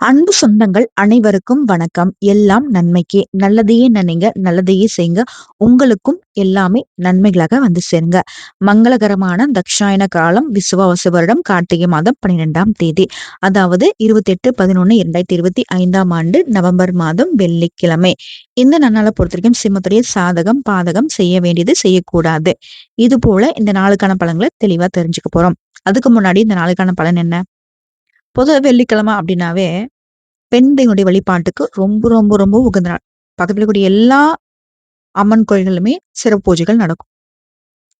அன்பு சொந்தங்கள் அனைவருக்கும் வணக்கம். எல்லாம் நன்மைக்கே. நல்லதையே நினைங்க நல்லதையே செய்யுங்க. உங்களுக்கும் எல்லாமே நன்மைகளாக வந்து சேருங்க. மங்களகரமான தக்ஷாயன காலம் விசுவாச வருடம் கார்த்திகை மாதம் பன்னிரெண்டாம் தேதி. அதாவது இருபத்தி எட்டு பதினொன்னு இரண்டாயிரத்தி இருபத்தி ஐந்தாம் ஆண்டு நவம்பர் மாதம் வெள்ளிக்கிழமை. இந்த நன்னாளை பொறுத்த வரைக்கும் சிம்மத்துடைய சாதகம் பாதகம் செய்ய வேண்டியது செய்யக்கூடாது. இது போல இந்த நாளுக்கான பலன்களை தெளிவா தெரிஞ்சுக்க போறோம். அதுக்கு முன்னாடி இந்த நாளுக்கான பலன் என்ன? பொதுவா வெள்ளிக்கிழமை அப்படின்னாவே பெண் தெய்வனுடைய வழிபாட்டுக்கு ரொம்ப ரொம்ப ரொம்ப உகந்த நாள். பக்கத்துல கூடிய எல்லா அம்மன் கோயில்களுமே சிறப்பு பூஜைகள் நடக்கும்.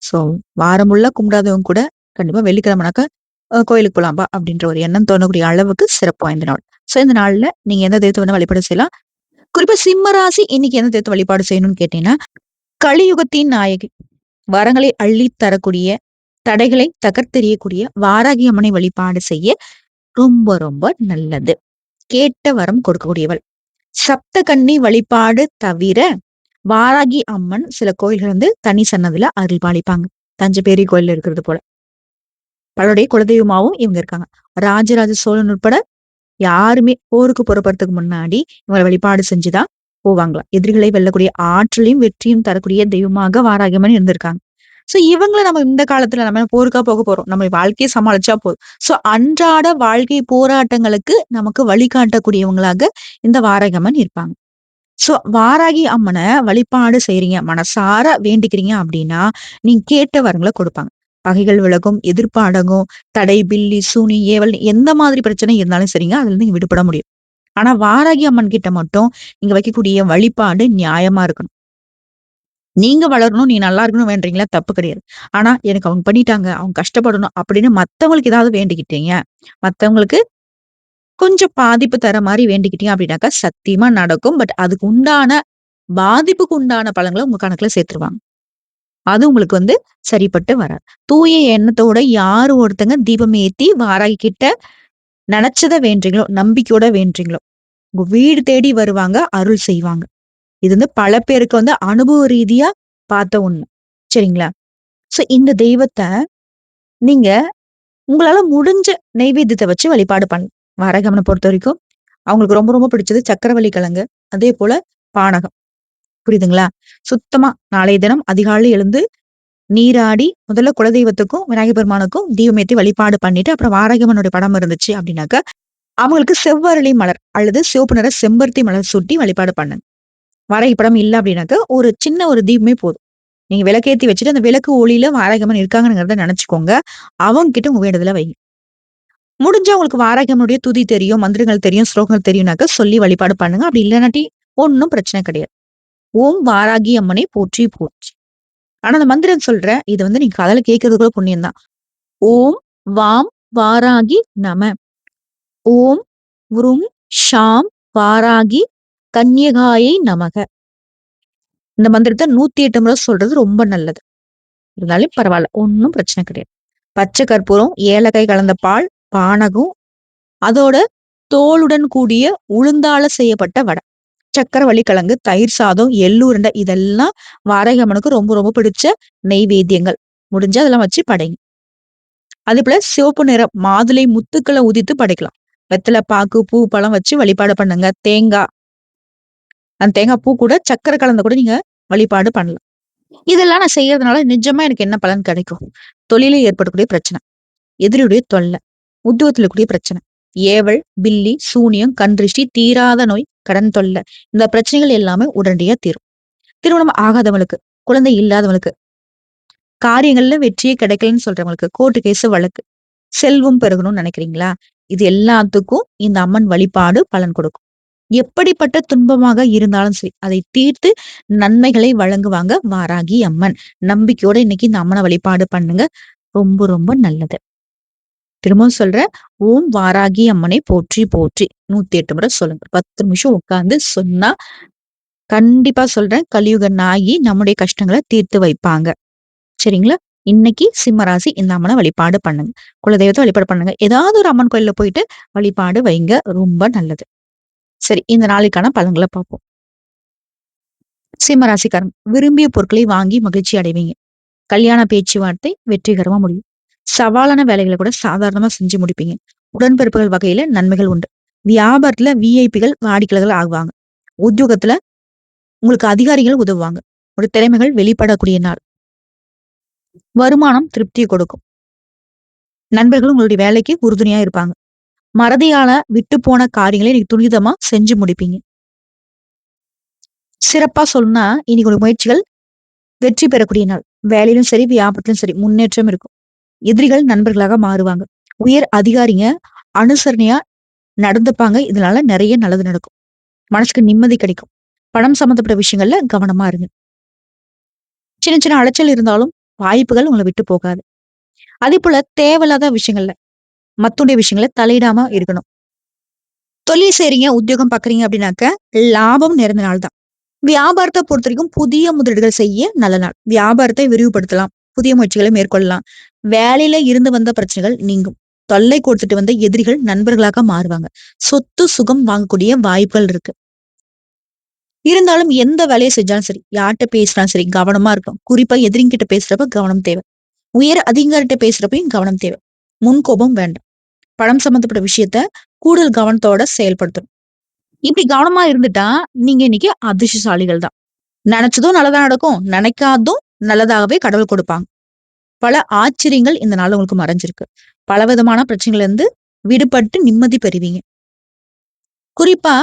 ஸோ வாரமுள்ள கும்பிடாதவங்க கூட கண்டிப்பா வெள்ளிக்கிழமைனாக்க கோயிலுக்கு போலாம்பா அப்படின்ற ஒரு எண்ணம் தோணக்கூடிய அளவுக்கு சிறப்பு வாய்ந்த நாள். ஸோ இந்த நாள்ல நீங்க எந்த தெய்வத்தை வேணா வழிபாடு செய்யலாம். குறிப்பா சிம்ம ராசி இன்னைக்கு எந்த தெய்வத்தை வழிபாடு செய்யணும்னு கேட்டீங்கன்னா கலியுகத்தின் நாயகி வரங்களை அள்ளி தரக்கூடிய தடைகளை தகர்த்தெறியக்கூடிய வாராகி அம்மனை வழிபாடு செய்ய ரொம்ப ரொம்ப நல்லது. கேட்ட வரம் கொடுக்கக்கூடியவள். சப்த கன்னி வழிபாடு தவிர வாராகி அம்மன் சில கோயில்கள் வந்து தனி சன்னதுல அருள் பாலிப்பாங்க. தஞ்சை பெரிய கோயில் இருக்கிறது போல. பலருடைய குலதெய்வமாவும் இவங்க இருக்காங்க. ராஜராஜ சோழன் உட்பட யாருமே போருக்கு புறப்படுறதுக்கு முன்னாடி இவங்களை வழிபாடு செஞ்சுதான் போவாங்களாம். எதிரிகளை வெல்லக்கூடிய ஆற்றலையும் வெற்றியும் தரக்கூடிய தெய்வமாக வாராகியம்மன் இருந்திருக்காங்க. சோ இவங்களை நம்ம இந்த காலத்துல நம்ம போருக்கா போக போறோம். நம்ம வாழ்க்கையை சமாளிச்சா போதும். சோ அன்றாட வாழ்க்கை போராட்டங்களுக்கு நமக்கு வழிகாட்டக்கூடியவங்களாக இந்த வாரகமன் இருப்பாங்க. சோ வாராகி அம்மனை வழிபாடு செய்றீங்க மனசார வேண்டிக்கிறீங்க அப்படின்னா நீங்க கேட்ட வரங்களை கொடுப்பாங்க. பகைகள் விலகும் எதிர்ப்பு தடை பில்லி சூனி ஏவல் எந்த மாதிரி பிரச்சனை இருந்தாலும் சரிங்க அதுல இருந்து நீங்க விடுபட முடியும். ஆனா வாராகி அம்மன் கிட்ட மட்டும் நீங்க வைக்கக்கூடிய வழிபாடு நியாயமா இருக்கணும். நீங்க வளரணும் நீ நல்லா இருக்கணும் வேண்டீங்களா தப்பு கிடையாது. ஆனா எனக்கு அவங்க பண்ணிட்டாங்க அவங்க கஷ்டப்படணும் அப்படின்னு மத்தவங்களுக்கு ஏதாவது வேண்டிக்கிட்டீங்க. மத்தவங்களுக்கு கொஞ்சம் பாதிப்பு தர மாதிரி வேண்டிக்கிட்டீங்க அப்படின்னாக்கா சத்தியமா நடக்கும். பட் அதுக்கு உண்டான பாதிப்புக்கு உண்டான பழங்களை உங்க கணக்குல சேர்த்துருவாங்க. அது உங்களுக்கு வந்து சரிப்பட்டு வராது. தூய எண்ணத்தோட யாரு ஒருத்தங்க தீபம் ஏத்தி வாராகி கிட்ட நினைச்சத வேண்டீங்களோ நம்பிக்கையோட வேண்டீங்களோ உங்க வீடு தேடி வருவாங்க அருள் செய்வாங்க. இது வந்து பல பேருக்கு வந்து அனுபவ ரீதியா பார்த்த ஒண்ணு. சரிங்களா? சோ இந்த தெய்வத்தை நீங்க உங்களால முடிஞ்ச நெய்வேத்தியத்தை வச்சு வழிபாடு பண்ண. வரகமனை பொறுத்த வரைக்கும் அவங்களுக்கு ரொம்ப ரொம்ப பிடிச்சது சக்கரவள்ளி கிழங்கு அதே போல பானகம். புரியுதுங்களா? சுத்தமா நாளைய தினம் அதிகாலை எழுந்து நீராடி முதல்ல குலதெய்வத்துக்கும் விநாயகர் பெருமானுக்கும் தீபமேத்தி வழிபாடு பண்ணிட்டு அப்புறம் வாரகமனுடைய படம் இருந்துச்சு அப்படின்னாக்க அவங்களுக்கு செவ்வரளி மலர் அல்லது சிவப்பு நிற செம்பருத்தி மலர் சுட்டி வழிபாடு பண்ணுங்க வாராகி படம் இல்லை அப்படின்னாக்க ஒரு சின்ன ஒரு தீபமே போதும். நீங்க விளக்கேத்தி வச்சுட்டு அந்த விளக்கு ஒளியில வாராகமன் இருக்காங்கிறத நினைச்சுக்கோங்க. அவங்க கிட்ட உங்க வேண்டதுல வைங்க முடிஞ்சா உங்களுக்கு வாராகமனுடைய துதி தெரியும் மந்திரங்கள் தெரியும் ஸ்லோகங்கள் தெரியும்னாக்க சொல்லி வழிபாடு பண்ணுங்க. அப்படி இல்லைனாட்டி ஒன்னும் பிரச்சனை கிடையாது. ஓம் வாராகி அம்மனை போற்றி போற்றி. ஆனா அந்த மந்திரம் சொல்ற இது வந்து நீங்க கதல கேட்கறது கூட புண்ணியம் தான். ஓம் வாம் வாராகி நம. ஓம் உரும் ஷாம் வாராகி கன்யகாயை நமக. இந்த மந்திரத்தை நூத்தி எட்டு முறை சொல்றது ரொம்ப நல்லது. இருந்தாலும் பரவாயில்ல ஒன்னும் பிரச்சனை கிடையாது. பச்சை கற்பூரம் ஏலக்காய் கலந்த பால் பானகம் அதோட தோலுடன் கூடிய உளுந்தால செய்யப்பட்ட வடை. சக்கரவள்ளி கிழங்கு தயிர் சாதம் எள்ளுருண்டை இதெல்லாம் வாரகமனுக்கு ரொம்ப ரொம்ப பிடிச்ச நெய்வேத்தியங்கள். முடிஞ்சு அதெல்லாம் வச்சு படைங்க. அதே போல சிவப்பு நிறம் மாதுளை முத்துக்களை உதித்து படைக்கலாம். வெத்தலை பாக்கு பூ பழம் வச்சு வழிபாடு பண்ணுங்க. தேங்காய் அந்த தேங்காய் பூ கூட சக்கரை கலந்த கூட நீங்க வழிபாடு பண்ணலாம். இதெல்லாம் நான் செய்யறதுனால நிஜமா எனக்கு என்ன பலன் கிடைக்கும்? தொழிலில் ஏற்படக்கூடிய பிரச்சனை. எதிரியுடைய தொல்லை. உத்தியோகத்தில் இருக்கக்கூடிய பிரச்சனை. ஏவல் பில்லி சூனியம் கன்றிஷ்டி தீராத நோய் கடன் தொல்லை. இந்த பிரச்சனைகள் எல்லாமே உடனடியா தீரும். திருமணம் ஆகாதவங்களுக்கு குழந்தை இல்லாதவங்களுக்கு காரியங்கள்ல வெற்றியே கிடைக்கலன்னு சொல்றவங்களுக்கு கோர்ட்டு கேஸ் வழக்கு. செல்வம் பெருகணும்னு நினைக்கிறீங்களா? இது எல்லாத்துக்கும் இந்த அம்மன் வழிபாடு பலன் கொடுக்கும். எப்படிப்பட்ட துன்பமாக இருந்தாலும் சரி அதை தீர்த்து நன்மைகளை வழங்குவாங்க வாராகி அம்மன். நம்பிக்கையோட இன்னைக்கு இந்த அம்மனை வழிபாடு பண்ணுங்க. ரொம்ப ரொம்ப நல்லது. திரும்பவும் சொல்ற ஓம் வாராகி அம்மனை போற்றி போற்றி. நூத்தி எட்டு முறை சொல்லுங்க. பத்து நிமிஷம் உட்கார்ந்து சொன்னா கண்டிப்பா சொல்றேன் கலியுக நாயி நம்முடைய கஷ்டங்களை தீர்த்து வைப்பாங்க. சரிங்களா? இன்னைக்கு சிம்மராசி இந்த அம்மனை வழிபாடு பண்ணுங்க. குலதெய்வத்தை வழிபாடு பண்ணுங்க. ஏதாவது ஒரு அம்மன் கோயில்ல போயிட்டு வழிபாடு வைங்க. ரொம்ப நல்லது. சரி இந்த நாளைக்கான பலன்களை பார்ப்போம். சிம்மராசிக்காரன் விரும்பிய பொருட்களை வாங்கி மகிழ்ச்சி அடைவீங்க. கல்யாண பேச்சுவார்த்தை வெற்றிகரமா முடியும். சவாலான வேலைகளை கூட சாதாரணமா செஞ்சு முடிப்பீங்க. உடன்பிறப்புகள் வகையில நன்மைகள் உண்டு. வியாபாரத்துல விஐபிகள் வாடிக்கையாளர்கள் ஆகுவாங்க. உத்தியோகத்துல உங்களுக்கு அதிகாரிகள் உதவுவாங்க. ஒரு திறமைகள் வெளிப்படக்கூடிய நாள். வருமானம் திருப்தியை கொடுக்கும். நண்பர்கள் உங்களுடைய வேலைக்கு உறுதுணையா இருப்பாங்க. மறதியால விட்டு போன காரியங்களை நீங்க துரிதமா செஞ்சு முடிப்பீங்க. சிறப்பா சொல்லணும்னா இன்னைக்கு ஒரு முயற்சிகள் வெற்றி பெறக்கூடிய நாள். வேலையிலும் சரி வியாபாரத்திலும் சரி முன்னேற்றம் இருக்கும். எதிரிகள் நண்பர்களாக மாறுவாங்க. உயர் அதிகாரிங்க அனுசரணையா நடந்துப்பாங்க. இதனால நிறைய நல்லது நடக்கும். மனசுக்கு நிம்மதி கிடைக்கும். பணம் சம்மந்தப்பட்ட விஷயங்கள்ல கவனமா இருங்க. சின்ன சின்ன அலைச்சல் இருந்தாலும் வாய்ப்புகள் உங்களை விட்டு போகாது. அதே போல தேவையில்லாத விஷயங்கள்ல மத்துடைய விஷயங்களை தலையிடாம இருக்கணும். தொழில் செய்றீங்க உத்தியோகம் பாக்குறீங்க அப்படின்னாக்க லாபம் நிறைந்த நாள் தான். வியாபாரத்தை பொறுத்த வரைக்கும் புதிய முதலீடுகள் செய்ய நல்ல நாள். வியாபாரத்தை விரிவுபடுத்தலாம். புதிய முயற்சிகளை மேற்கொள்ளலாம். வேலையில இருந்து வந்த பிரச்சனைகள் நீங்கும். தொல்லை கொடுத்துட்டு வந்த எதிரிகள் நண்பர்களாக மாறுவாங்க. சொத்து சுகம் வாங்கக்கூடிய வாய்ப்புகள் இருக்கு. இருந்தாலும் எந்த வேலையை செஞ்சாலும் சரி யார்கிட்ட பேசினாலும் சரி கவனமா இருக்கும் குறிப்பா எதிரிங்கிட்ட பேசுறப்ப கவனம் தேவை. உயர் அதிகாரிட்ட பேசுறப்பையும் கவனம் தேவை. முன்கோபம் வேண்டாம். பணம் சம்பந்தப்பட்ட விஷயத்த கூடுதல் கவனத்தோட செயல்படுத்தணும். இப்படி கவனமா இருந்துட்டா நீங்க இன்னைக்கு அதிர்ஷ்டசாலிகள் தான். நினைச்சதும் நல்லதா நடக்கும் நினைக்காதும் நல்லதாகவே கடவுள் கொடுப்பாங்க. பல ஆச்சரியங்கள் இந்த நாள் உங்களுக்கு மறைஞ்சிருக்கு. பல விதமான பிரச்சனைகள்ல இருந்து விடுபட்டு நிம்மதி பெறுவீங்க. குறிப்பா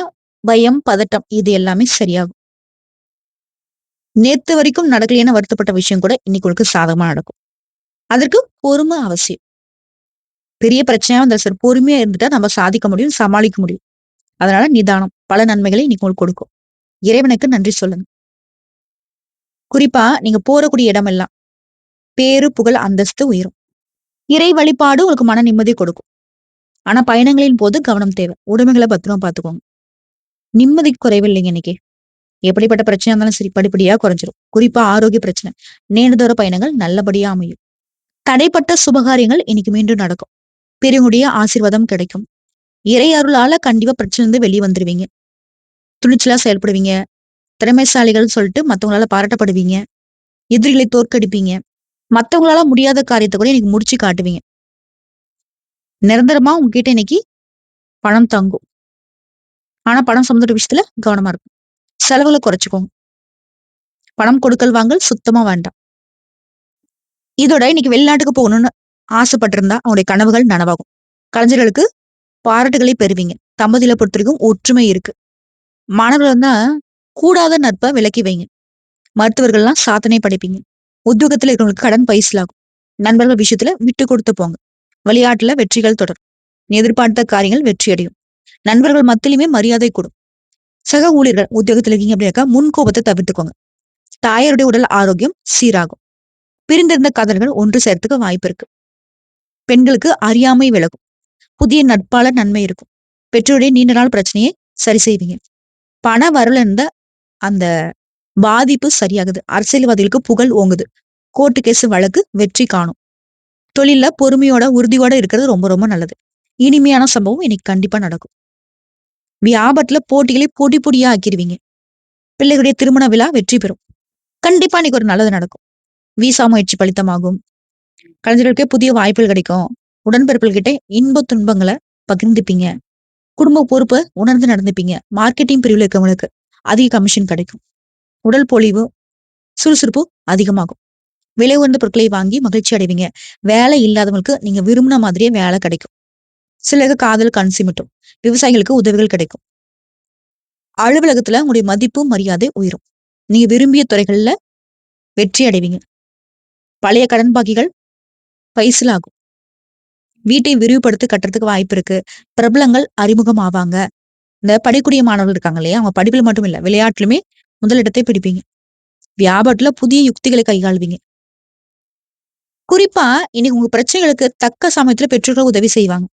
பயம் பதட்டம் இது எல்லாமே சரியாகும். நேத்து வரைக்கும் நடக்கலையான வருத்தப்பட்ட விஷயம் கூட இன்னைக்கு உங்களுக்கு சாதகமா நடக்கும். அதற்கு பொறுமை அவசியம். பெரிய பிரச்சனையா இருந்தா சார் பொறுமையா இருந்துட்டா நம்ம சாதிக்க முடியும் சமாளிக்க முடியும். அதனால நிதானம் பல நன்மைகளை இன்னைக்கு உங்களுக்கு கொடுக்கும். இறைவனுக்கு நன்றி சொல்லுங்க. குறிப்பா நீங்க போறக்கூடிய இடம் எல்லாம் பேரு புகழ் அந்தஸ்து உயரும். இறை வழிபாடு உங்களுக்கு மன நிம்மதி கொடுக்கும். ஆனா பயணங்களின் போது கவனம் தேவை. உடைமைகளை பத்திரமா பாத்துக்கோங்க நிம்மதி குறைவில்லைங்க இன்னைக்கு. எப்படிப்பட்ட பிரச்சனையா இருந்தாலும் சரி படிப்படியா குறைஞ்சிரும். குறிப்பா ஆரோக்கிய பிரச்சனை. நீண்ட பயணங்கள் நல்லபடியா அமையும். தடைப்பட்ட சுபகாரியங்கள் இன்னைக்கு மீண்டும் நடக்கும். பெரியவங்களுடைய ஆசீர்வாதம் கிடைக்கும். இறை அருளால கண்டிப்பா பிரச்சனை இருந்து வெளியே வந்துருவீங்க. துணிச்சலா செயல்படுவீங்க. திறமைசாலிகள் சொல்லிட்டு மத்தவங்களால பாராட்டப்படுவீங்க. எதிரிகளை தோற்கடிப்பீங்க. மத்தவங்களால முடியாத காரியத்தை கூட இன்னைக்கு முடிச்சு காட்டுவீங்க. நிரந்தரமா உங்ககிட்ட இன்னைக்கு பணம் தங்கும். ஆனா பணம் சம்மந்த விஷயத்துல கவனமா இருக்கும். செலவுகளை குறைச்சிக்கோங்க. பணம் கொடுக்கல் வாங்கல் சுத்தமா வேண்டாம். இதோட இன்னைக்கு வெளிநாட்டுக்கு போகணும்னு ஆசைப்பட்டிருந்தா அவங்களுடைய கனவுகள் நனவாகும். கலைஞர்களுக்கு பாராட்டுகளை பெறுவீங்க. தம்பதியில பொறுத்தவரைக்கும் ஒற்றுமை இருக்கு. மாணவர்கள் தான் கூடாத நட்பை விலக்கி வைங்க. மருத்துவர்கள்லாம் சாதனை படைப்பீங்க. உத்தியோகத்துல இருக்கிறவங்களுக்கு கடன் பைசலாகும் நண்பர்கள் விஷயத்துல விட்டு கொடுத்து போங்க. விளையாட்டுல வெற்றிகள் தொடரும். எதிர்பார்த்த காரியங்கள் வெற்றி அடையும். நண்பர்கள் மத்தியிலுமே மரியாதை கூடும். சக ஊழியர்கள் உத்தியோகத்தில் இருக்கீங்க அப்படின்னாக்கா முன் கோபத்தை தவிர்த்துக்கோங்க. தாயாருடைய உடல் ஆரோக்கியம் சீராகும். பிரிந்திருந்த கதல்கள் ஒன்று சேர்த்துக்க வாய்ப்பு இருக்கு. பெண்களுக்கு அறியாமை விலகும். புதிய நட்பால நன்மை இருக்கும். பெற்றோருடைய நீண்ட நாள் பிரச்சனையை சரி செய்வீங்க. பண வரல இருந்த அந்த பாதிப்பு சரியாகுது. அரசியல்வாதிகளுக்கு புகழ் ஓங்குது. கோர்ட்டு கேஸ் வழக்கு வெற்றி காணும். தொழில பொறுமையோட உறுதியோட இருக்கிறது ரொம்ப ரொம்ப நல்லது. இனிமையான சம்பவம் இன்னைக்கு கண்டிப்பா நடக்கும். வியாபாரத்துல போட்டிகளை பொடி பொடியா ஆக்கிடுவீங்க பிள்ளைகளுடைய திருமண விழா வெற்றி பெறும். கண்டிப்பா இன்னைக்கு ஒரு நல்லது நடக்கும். விசா முயற்சி பலித்தமாகும். கலைஞர்களுக்கே புதிய வாய்ப்புகள் கிடைக்கும். உடன்பிறப்புகிட்ட கிட்ட இன்ப துன்பங்களை பகிர்ந்துப்பீங்க. குடும்ப பொறுப்பை உணர்ந்து நடந்துப்பீங்க. மார்க்கெட்டிங் பிரிவில் இருக்கவங்களுக்கு அதிக கமிஷன் கிடைக்கும். உடல் பொலிவு சுறுசுறுப்பு அதிகமாகும். விலை உயர்ந்த பொருட்களை வாங்கி மகிழ்ச்சி அடைவீங்க. வேலை இல்லாதவங்களுக்கு நீங்க விரும்பின மாதிரியே வேலை கிடைக்கும். சிலருக்கு காதல் கன்சிமிட்டும் விவசாயிகளுக்கு உதவிகள் கிடைக்கும். அலுவலகத்துல உங்களுடைய மதிப்பு மரியாதை உயரும். நீங்க விரும்பிய துறைகள்ல வெற்றி அடைவீங்க. பழைய கடன் பாக்கிகள் பைசலாகும் வீட்டை விரிவுபடுத்தி கட்டுறதுக்கு வாய்ப்பு இருக்கு. பிரபலங்கள் அறிமுகம் ஆவாங்க இந்த படிக்கூடிய மாணவர்கள் இருக்காங்க இல்லையா? அவங்க படிப்பில் மட்டும் இல்லை விளையாட்டுலுமே முதலிடத்தை பிடிப்பீங்க. வியாபாரத்துல புதிய யுக்திகளை கையாளுவீங்க. குறிப்பா இன்னைக்கு உங்க பிரச்சனைகளுக்கு தக்க சமயத்துல பெற்றோர்கள் உதவி செய்வாங்க.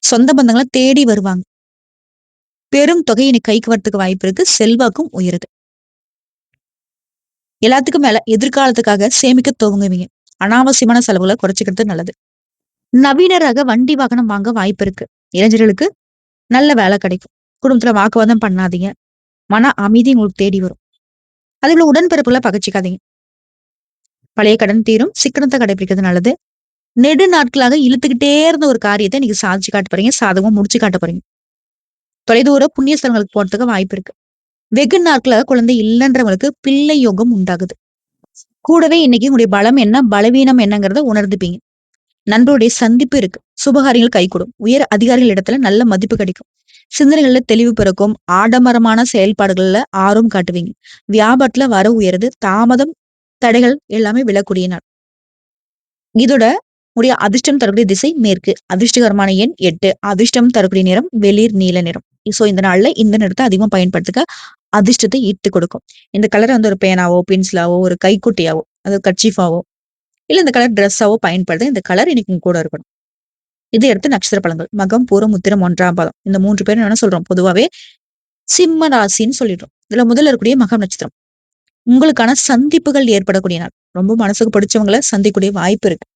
சொந்த பந்தங்களை தேடி வருவாங்க. பெரும் தொகை இன்னைக்கு கைக்கு வரத்துக்கு வாய்ப்பு இருக்கு. செல்வாக்கும் உயருது. எல்லாத்துக்கும் மேல எதிர்காலத்துக்காக சேமிக்க துவங்குவீங்க. அனாவசியமான செலவுகளை குறைச்சிக்கிறது நல்லது. நவீன ரக வண்டி வாகனம் வாங்க வாய்ப்பு இருக்கு. இளைஞர்களுக்கு நல்ல வேலை கிடைக்கும். குடும்பத்துல வாக்குவாதம் பண்ணாதீங்க. மன அமைதி உங்களுக்கு தேடி வரும். அதே போல உடன்பிறப்புகளை பகச்சிக்காதீங்க. பழைய கடன் தீரும் சிக்கனத்தை கடைபிடிக்கிறது நல்லது. நெடு நாட்களாக இழுத்துக்கிட்டே இருந்த ஒரு காரியத்தை நீங்க சாதிச்சு காட்ட போறீங்க சாதகமா முடிச்சு காட்ட போறீங்க. தொலைதூர புண்ணிய ஸ்தலங்களுக்கு போறதுக்கு வாய்ப்பு இருக்கு. வெகு நாட்கள குழந்தை இல்லைன்றவங்களுக்கு பிள்ளை யோகம் உண்டாகுது. கூடவே இன்னைக்கு உங்களுடைய பலம் என்ன பலவீனம் என்னங்கிறத உணர்ந்துப்பீங்க. நண்பருடைய சந்திப்பு இருக்கு. சுபகாரியங்கள் கைகூடும் உயர் அதிகாரிகள் இடத்துல நல்ல மதிப்பு கிடைக்கும். சிந்தனைகள்ல தெளிவு பிறக்கும். ஆடம்பரமான செயல்பாடுகள்ல ஆர்வம் காட்டுவீங்க. வியாபாரத்துல வர உயருது. தாமதம் தடைகள் எல்லாமே விழக்கூடிய நாள். இதோட உடைய அதிர்ஷ்டம் தரக்கூடிய திசை மேற்கு. அதிர்ஷ்டகரமான எண் எட்டு. அதிர்ஷ்டம் தரக்கூடிய நிறம் வெளிர் நீல நிறம். சோ இந்த நாள்ல இந்த நிறத்தை அதிகமா பயன்படுத்துக்க அதிர்ஷ்டத்தை ஈர்த்து கொடுக்கும். இந்த கலரை வந்து ஒரு பேனாவோ பென்சிலாவோ ஒரு கைக்குட்டியாவோ அது கட்சிஃபாவோ இல்ல இந்த கலர் ட்ரெஸ்ஸாவோ பயன்படுத்த இந்த கலர் இன்னைக்கு கூட இருக்கணும். இது எடுத்து நட்சத்திர பழங்கள். மகம் பூரம் முத்திரம் ஒன்றாம் பாதம். இந்த மூன்று பேரும் என்ன சொல்றோம்? பொதுவாகவே சிம்ம ராசின்னு சொல்லிடுறோம். இதுல முதல்ல இருக்கக்கூடிய மகம் நட்சத்திரம். உங்களுக்கான சந்திப்புகள் ஏற்படக்கூடிய நாள். ரொம்ப மனசுக்கு பிடிச்சவங்களை சந்திக்கக்கூடிய வாய்ப்பு இருக்கு.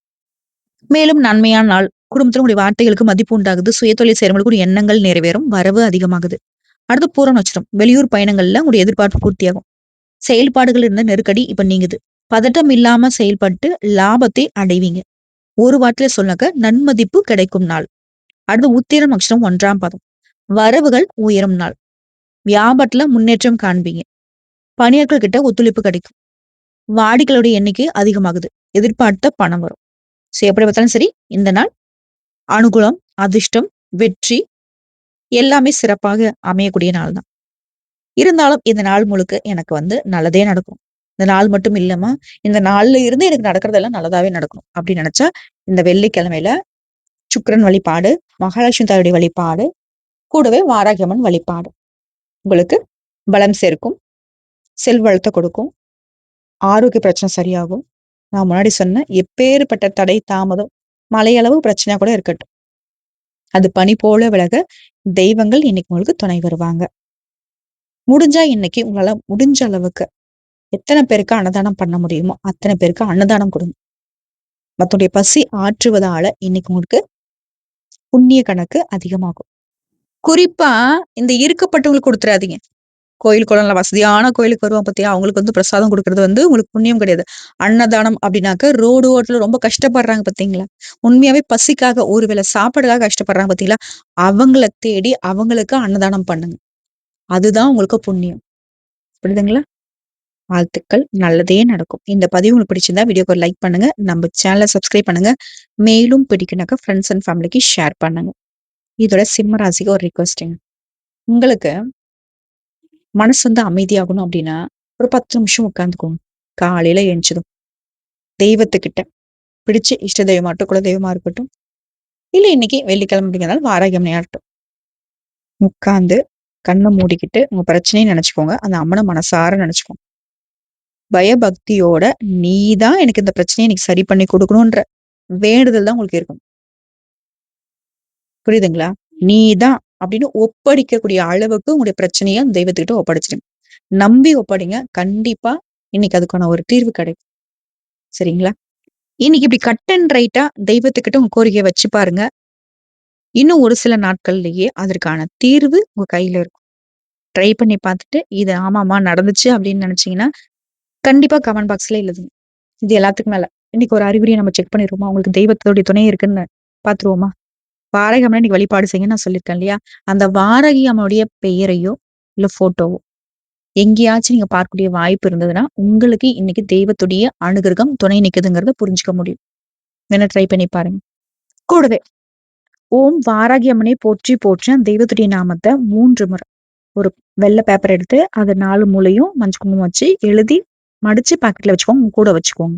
மேலும் நன்மையான நாள். குடும்பத்துலனுடைய வார்த்தைகளுக்கு மதிப்பு உண்டாகுது. சுயதொழில் செய்யறவங்களுக்கு எண்ணங்கள் நிறைவேறும். வரவு அதிகமாகுது. அடுத்து பூரம் நட்சத்திரம் வெளியூர் பயணங்கள்ல உங்களுடைய எதிர்பார்ப்பு பூர்த்தியாகும். செயல்பாடுகள் இருந்த நெருக்கடி இப்ப நீங்குது. பதட்டம் இல்லாம செயல்பட்டு லாபத்தை அடைவீங்க. ஒரு வாட்டில சொன்னாக்க நன்மதிப்பு கிடைக்கும் நாள். அடுத்து உத்திரம் நட்சத்திரம் ஒன்றாம் பதம். வரவுகள் உயரும் நாள். வியாபாரத்துல முன்னேற்றம் காண்பீங்க. பணியாட்கள் கிட்ட ஒத்துழைப்பு கிடைக்கும். வாடிகளுடைய எண்ணிக்கை அதிகமாகுது. எதிர்பார்த்த பணம் வரும். ஸோ எப்படி பார்த்தாலும் சரி இந்த நாள் அனுகூலம் அதிர்ஷ்டம் வெற்றி எல்லாமே சிறப்பாக அமையக்கூடிய நாள் தான் இருந்தாலும் இந்த நாள் முழுக்க எனக்கு வந்து நல்லதே நடக்கும். இந்த நாள் மட்டும் இல்லாம இந்த நாள்ல இருந்து எனக்கு நடக்கிறதெல்லாம் நல்லதாவே நடக்கணும். அப்படின்னு நினைச்சா இந்த வெள்ளிக்கிழமையில சுக்கரன் வழிபாடு மகாலட்சுமி தாயுடைய வழிபாடு கூடவே வாராகியம்மன் வழிபாடு. உங்களுக்கு பலம் சேர்க்கும் செல்வளத்தை கொடுக்கும் ஆரோக்கிய பிரச்சனை சரியாகும். நான் முன்னாடி சொன்ன எப்பேற்பட்ட தடை தாமதம் மலையளவு பிரச்சனையா கூட இருக்கட்டும். அது பனி போல விலக தெய்வங்கள் இன்னைக்கு உங்களுக்கு துணை வருவாங்க. முடிஞ்சா இன்னைக்கு உங்களால முடிஞ்ச அளவுக்கு எத்தனை பேருக்கு அன்னதானம் பண்ண முடியுமோ அத்தனை பேருக்கு அன்னதானம் கொடுங்க. மத்தோடைய பசி ஆற்றுவதால இன்னைக்கு உங்களுக்கு புண்ணிய கணக்கு அதிகமாகும். குறிப்பா இந்த இருக்கப்பட்டவங்களுக்கு கொடுத்துறாதீங்க. கோயில் குளம்ல வசதியான கோயிலுக்கு வருவோம் பார்த்தியா அவங்களுக்கு வந்து பிரசாதம் கொடுக்கறது வந்து உங்களுக்கு புண்ணியம் கிடையாது. அன்னதானம் அப்படின்னாக்க ரோடு ஓட்டுல ரொம்ப கஷ்டப்படுறாங்க பார்த்தீங்களா உண்மையாவே பசிக்காக ஒருவேளை சாப்பாடுக்காக கஷ்டப்படுறாங்க பாத்தீங்களா? அவங்கள தேடி அவங்களுக்கு அன்னதானம் பண்ணுங்க. அதுதான் உங்களுக்கு புண்ணியம். புரியுதுங்களா? வாழ்த்துக்கள். நல்லதே நடக்கும். இந்த பதிவு உங்களுக்கு பிடிச்சிருந்தா வீடியோக்கு லைக் பண்ணுங்க. நம்ம சேனலை சப்ஸ்கிரைப் பண்ணுங்க. மேலும் பிடிக்குனாக்கா ஃப்ரெண்ட்ஸ் அண்ட் ஃபேமிலிக்கு ஷேர் பண்ணுங்க. இதோட சிம்ம ராசிக்கு ஒரு ரிக்வஸ்டிங் உங்களுக்கு மனசு வந்து அமைதியாகணும் அப்படின்னா ஒரு பத்து நிமிஷம் உட்காந்துக்கோங்க காலையில எழுந்ததும் தெய்வத்துக்கிட்ட பிடிச்ச இஷ்ட தெய்வமாகட்டும் குல தெய்வமா இருக்கட்டும். இல்ல இன்னைக்கு வெள்ளிக்கிழமை அப்படிங்கிறதால வாராகியம்னையா இருக்கட்டும் உட்காந்து கண்ணை மூடிக்கிட்டு உங்க பிரச்சனையை நினைச்சுக்கோங்க. அந்த அம்மனை மனசார நினைச்சுக்கோங்க. பயபக்தியோட நீ தான் எனக்கு இந்த பிரச்சனையை எனக்கு சரி பண்ணி கொடுக்கணும்ன்ற வேண்டுதல் தான் உங்களுக்கு இருக்கும். புரியுதுங்களா? நீ தான் அப்படின்னு ஒப்படைக்கக்கூடிய அளவுக்கு உங்களுடைய பிரச்சனையை தெய்வத்துக்கிட்ட ஒப்படைச்சிடுங்க நம்பி ஒப்படைங்க. கண்டிப்பா இன்னைக்கு அதுக்கான ஒரு தீர்வு கிடைக்கும். சரிங்களா? இன்னைக்கு இப்படி கட் அண்ட் ரைட்டா தெய்வத்துக்கிட்ட உங்க கோரிக்கையை வச்சு பாருங்க. இன்னும் ஒரு சில நாட்கள்லயே அதற்கான தீர்வு உங்க கையில இருக்கும். ட்ரை பண்ணி பார்த்துட்டு இது ஆமாமா நடந்துச்சு அப்படின்னு நினைச்சீங்கன்னா கண்டிப்பா கமெண்ட் பாக்ஸ்ல எழுதுங்க. இது எல்லாத்துக்கும் மேல. இன்னைக்கு ஒரு அறிகுறியை நம்ம செக் பண்ணிடுவோமா? உங்களுக்கு தெய்வத்தோடைய துணை இருக்குன்னு பாத்துருவோமா வாரகி அம்மனை இன்னைக்கு வழிபாடு செய்ய நான் சொல்லியிருக்கேன் இல்லையா? அந்த வாரகி அம்மனுடைய பெயரையோ இல்ல போட்டோவோ எங்கேயாச்சும் நீங்க பார்க்கக்கூடிய வாய்ப்பு இருந்ததுன்னா உங்களுக்கு இன்னைக்கு தெய்வத்துடைய அனுகிரகம் துணை நிக்குதுங்கிறத புரிஞ்சுக்க முடியும். வேணா ட்ரை பண்ணி பாருங்க. கூடவே ஓம் வாராகி அம்மனை போற்றி போற்றி தெய்வத்துடைய நாமத்தை மூன்று முறை ஒரு வெள்ளை பேப்பர் எடுத்து அதை நாலு மூலையும் மஞ்சள் குங்குமம் வச்சு எழுதி மடிச்சு பாக்கெட்ல வச்சுக்கோங்க கூட வச்சுக்கோங்க.